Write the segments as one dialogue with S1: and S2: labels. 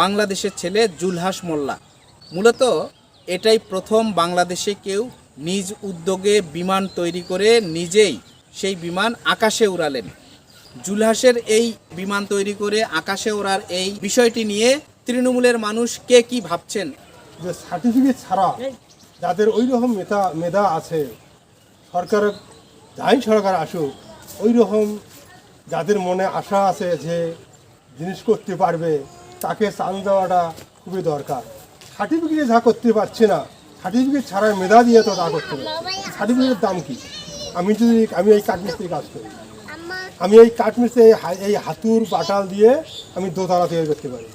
S1: বাংলাদেশের ছেলে জুলহাস মোল্লা। মূলত এটাই প্রথম বাংলাদেশে কেউ নিজ উদ্যোগে বিমান তৈরি করে নিজেই সেই বিমান আকাশে উড়ালেন। জুলহাসের এই বিমান তৈরি করে আকাশে ওড়ার এই বিষয়টি নিয়ে তৃণমূলের মানুষ কে কি ভাবছেন?
S2: যে সার্টিফিকেট ছাড়া যাদের ওই রকম মেধা মেধা আছে, সরকার যাই সরকার আসুক ওই রকম যাদের মনে আশা আছে যে জিনিস করতে পারবে তাকে চান দেওয়াটা খুবই দরকার। সার্টিফিকেটে যা করতে পারছে না, সার্টিফিকেট ছাড়া মেধা দিয়ে তো তা করতে পারছে সার্টিফিকেটের দাম কি? আমি যদি, আমি এই কাঠমিস্ত্রি কাজ করি। আমি এই কাঠমিস্ত্রি, এই হাতুর বাটাল দিয়ে আমি দোতলা তৈরি করতে পারি।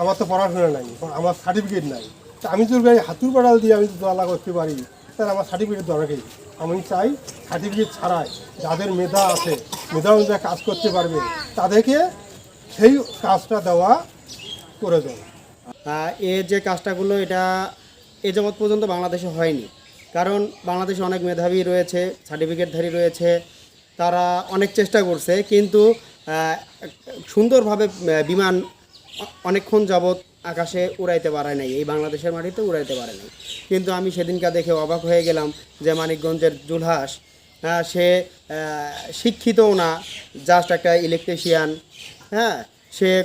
S2: আমার তো পড়াশোনা নাই, আমার সার্টিফিকেট নাই। তা আমি যদি এই হাতুর বাড়াল দিয়ে আমি দোতলা করতে পারি, তাহলে আমার সার্টিফিকেট দরকারই আমি চাই সার্টিফিকেট ছাড়াই যাদের মেধা আছে, মেধা অনুযায়ী কাজ করতে পারবে, তাদেরকে সেই কাজটা দেওয়া করে
S3: আহ, এ যে কাজটাগুলো এটা এ যাবৎ পর্যন্ত বাংলাদেশে হয়নি। কারণ বাংলাদেশে অনেক মেধাবী রয়েছে সার্টিফিকেটধারী রয়েছে তারা অনেক চেষ্টা করছে কিন্তু সুন্দরভাবে বিমান অনেকক্ষণ যাবৎ আকাশে উড়াইতে পারে নাই এই বাংলাদেশের মাটিতে উড়াইতে পারে নাই। কিন্তু আমি সেদিনকে দেখে অবাক হয়ে গেলাম যে মানিকগঞ্জের জুলহাস সে শিক্ষিতও না জাস্ট একটা ইলেকট্রিশিয়ান হ্যাঁ সে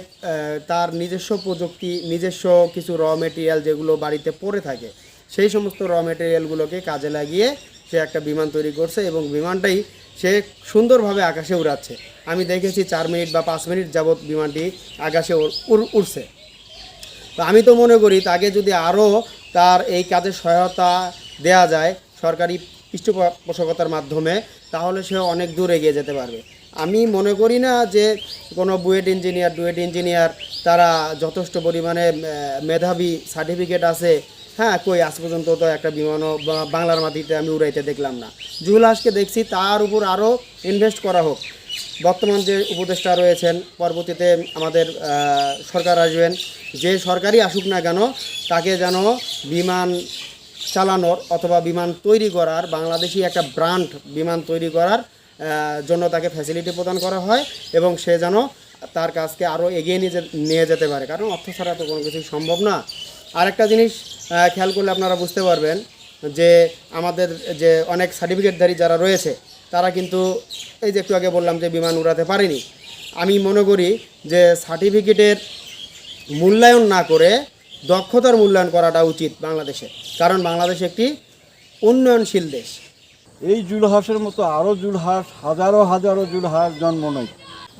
S3: তার নিজস্ব প্রযুক্তি, নিজস্ব কিছু র মেটেরিয়াল যেগুলো বাড়িতে পড়ে থাকে, সেই সমস্ত র মেটেরিয়ালগুলোকে কাজে লাগিয়ে সে একটা বিমান তৈরি করছে এবং বিমানটাই সে সুন্দরভাবে আকাশে উড়াচ্ছে। আমি দেখেছি চার মিনিট বা পাঁচ মিনিট যাবৎ বিমানটি আকাশে উড়- উড়- উড়ছে। তো আমি তো মনে করি, তাকে যদি আরও তার এই কাজে সহায়তা দেয়া যায় সরকারি পৃষ্ঠপোষকতার মাধ্যমে, তাহলে সে অনেক দূর এগিয়ে যেতে পারবে। আমি মনে করি না যে কোনো বুয়েট ইঞ্জিনিয়ার, ডুয়েট ইঞ্জিনিয়ার, তারা যথেষ্ট পরিমাণে মেধাবী সার্টিফিকেট আছে। হ্যাঁ কই, আজ পর্যন্ত তো একটা বিমানও বাংলার মাটিতে আমি উড়াইতে দেখলাম না। জুহলাসকে দেখছি, তার উপর আরও ইনভেস্ট করা হোক। বর্তমান যে উপদেষ্টা রয়েছেন, পরবর্তীতে আমাদের সরকার আসবেন, যে সরকারই আসুক না কেন, তাকে যেন বিমান চালানোর অথবা বিমান তৈরি করার, বাংলাদেশি একটা ব্র্যান্ড বিমান তৈরি করার জন্য তাকে ফ্যাসিলিটি প্রদান করা হয় এবং সে যেন তার কাজকে আরও এগিয়ে নিয়ে নিয়ে যেতে পারে। কারণ অর্থ ছাড়া তো কোনো কিছুই সম্ভব না। আরেকটা জিনিস খেয়াল করলে আপনারা বুঝতে পারবেন যে আমাদের যে অনেক সার্টিফিকেটধারী যারা রয়েছে, তারা কিন্তু এই যে একটু আগে বললাম যে বিমান উড়াতে পারেনি। আমি মনে করি যে সার্টিফিকেটের মূল্যায়ন না করে দক্ষতার মূল্যায়ন করাটা উচিত বাংলাদেশে। কারণ বাংলাদেশ একটি উন্নয়নশীল দেশ।
S4: এই জুলহাসের মতো আরও জুলহাস, হাজারো হাজারো জুলহাস জন্ম নেয়।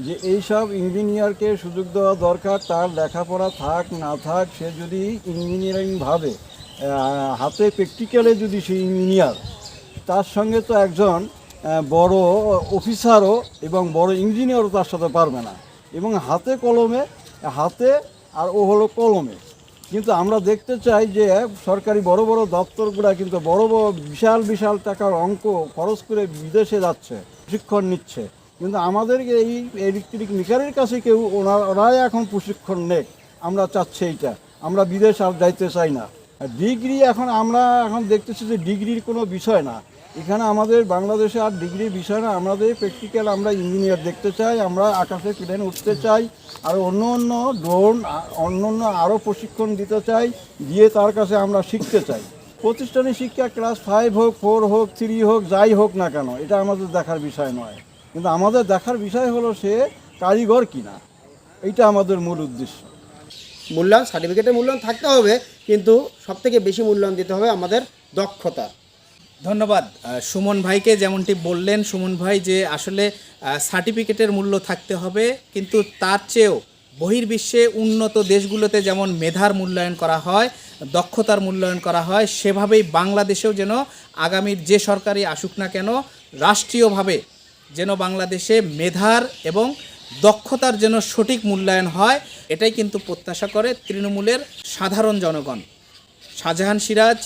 S4: যে এইসব ইঞ্জিনিয়ারকে সুযোগ দেওয়া দরকার, তার লেখাপড়া থাক, না থাক, সে যদি ইঞ্জিনিয়ারিং ভাবে হাতে প্র্যাকটিক্যালে যদি সে ইঞ্জিনিয়ার, তার সঙ্গে তো একজন বড় অফিসারও এবং বড় ইঞ্জিনিয়ারও তার সাথে পারবে না। এবং হাতে কলমে, হাতে আর ও হলো কলমে। কিন্তু আমরা দেখতে চাই যে সরকারি বড় বড় দপ্তরগুলা কিন্তু বড় বড় বিশাল বিশাল টাকার অঙ্ক খরচ করে বিদেশে যাচ্ছে, প্রশিক্ষণ নিচ্ছে। কিন্তু আমাদেরকে এই ইলেকট্রিক মিকারের কাছে কেউ ওরা ওরাই এখন প্রশিক্ষণ নেই আমরা চাচ্ছি এইটা। আমরা বিদেশ আর যাইতে চাই না। ডিগ্রি এখন আমরা এখন দেখতেছি যে ডিগ্রির কোনো বিষয় না। এখানে আমাদের বাংলাদেশে আর ডিগ্রি বিষয় না, আমাদের প্র্যাকটিক্যাল আমরা ইঞ্জিনিয়ার দেখতে চাই, আমরা আকাশে প্লেন উঠতে চাই, আর অন্য অন্য ড্রোন অন্য অন্য আরও প্রশিক্ষণ দিতে চাই, দিয়ে তার কাছে আমরা শিখতে চাই। প্রতিষ্ঠানের শিক্ষা ক্লাস ফাইভ হোক ফোর হোক থ্রি হোক, যাই হোক না কেন, এটা আমাদের দেখার বিষয় নয়। কিন্তু আমাদের দেখার বিষয় হলো সে কারিগর কিনা, এইটা আমাদের মূল উদ্দেশ্য।
S3: মূল্যায়ন সার্টিফিকেটের মূল্যায়ন থাকতে হবে, কিন্তু সবথেকে বেশি মূল্যায়ন দিতে হবে আমাদের দক্ষতা।
S1: ধন্যবাদ। সুমন ভাইকে যেমনটি বললেন, সুমন ভাই যে আসলে সার্টিফিকেটের মূল্য থাকতে হবে, কিন্তু তার চেয়েও বহির্বিশ্বে উন্নত দেশগুলোতে যেমন মেধার মূল্যায়ন করা হয়, দক্ষতার মূল্যায়ন করা হয়, সেভাবেই বাংলাদেশেও যেন আগামীর যে সরকারি আসুক না কেন, রাষ্ট্রীয়ভাবে যেন বাংলাদেশে মেধার এবং দক্ষতার যেন সঠিক মূল্যায়ন হয়, এটাই কিন্তু প্রত্যাশা করে তৃণমূলের সাধারণ জনগণ। শাহজাহান সিরাজ